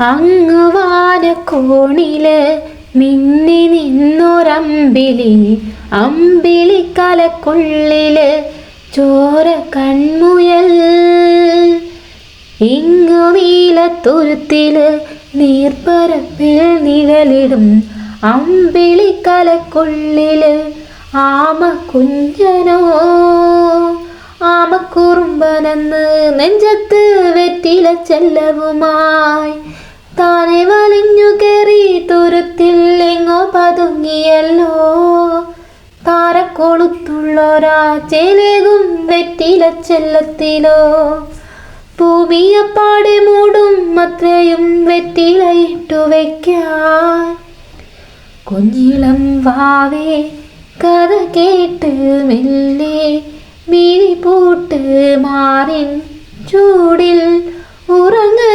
അങ്ങ് വാനക്കോണിൽ മിന്നി നിന്നൊരമ്പിളി അമ്പിളി കലക്കുള്ളിൽ ചോര കൺമുയൽ. ഇങ്ങു നീലത്തുരുത്തിൽ നീർപ്പരപ്പിൽ നിഴലിടും. അമ്പിളി കലക്കുള്ളിൽ ആമ കുഞ്ഞനോ ആമക്കുറുമ്പനെന്ന് നെഞ്ചത്ത് വെറ്റില ചെല്ലവുമായി. താനെ വലിഞ്ഞു കയറി തുരുത്തിൽ എങ്ങോ പതുങ്ങിയല്ലോ. താരക്കൊളുത്തുള്ളൊരാ ചേലേകും വെറ്റില ചെല്ലത്തിലോ. ഭൂമിയപ്പാടെ മൂടും അത്രയും വെറ്റിലയിട്ടു വയ്ക്കാൻ കുഞ്ഞിളം വാവേ കഥ കേട്ട് മെല്ലെ മിഴി പൂട്ട് മാറിൻ ചൂടിൽ ഉറങ്ങ്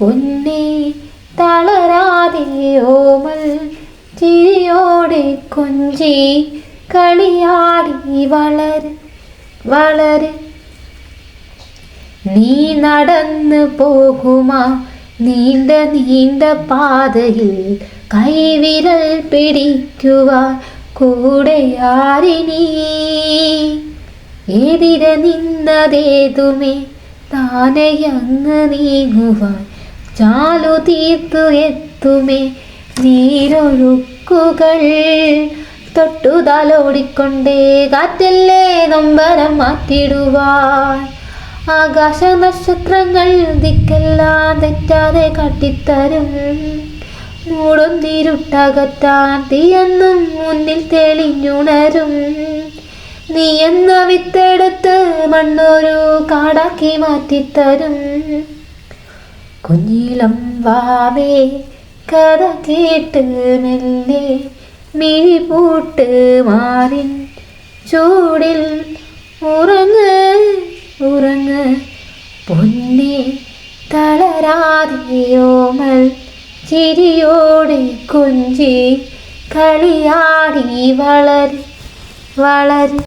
പൊന്നെ തളരാതെ ഓമൽ ചിരിയോടെ കൊഞ്ചി കളിയാടി വളര് വളര്. നീ നടന്ന് പോകുമാ നീണ്ട നീണ്ട പാതയിൽ കൈവിരൽ പിടിക്കുവാൻ കൂടെയാരിനീ എതിരെ നിന്നതേതുമേ താനെയങ്ങ് നീങ്ങുവാൻ ചാലു തീർത്തു എത്തുമേ നീരൊഴുക്കുകൾ. തൊട്ടു തലോടിക്കൊണ്ടേ കാറ്റല്ലേ നൊമ്പരം മാറ്റിടുവാൻ ആകാശ നക്ഷത്രങ്ങൾ ദിക്കെല്ലാം തെറ്റാതെ കാട്ടിത്തരും. മൂടൊന്നിരുട്ടകറ്റാൻ തീയെന്നും മുന്നിൽ തെളിഞ്ഞുണരും. നീയെന്ന വിത്തെടുത്ത് മണ്ണൊരു കാടാക്കി മാറ്റിത്തരും. കുഞ്ഞിളം വാവേ കഥ കേട്ട് മെല്ലെ മിഴി പൂട്ട് മാറിൻ. ചൂടിൽ ഉറങ്ങ് ഉറങ്ങ് പൊന്നെ തളരാതെയോമൽ ചിരിയോടെ കൊഞ്ചി കളിയാടി വളർ വളര്.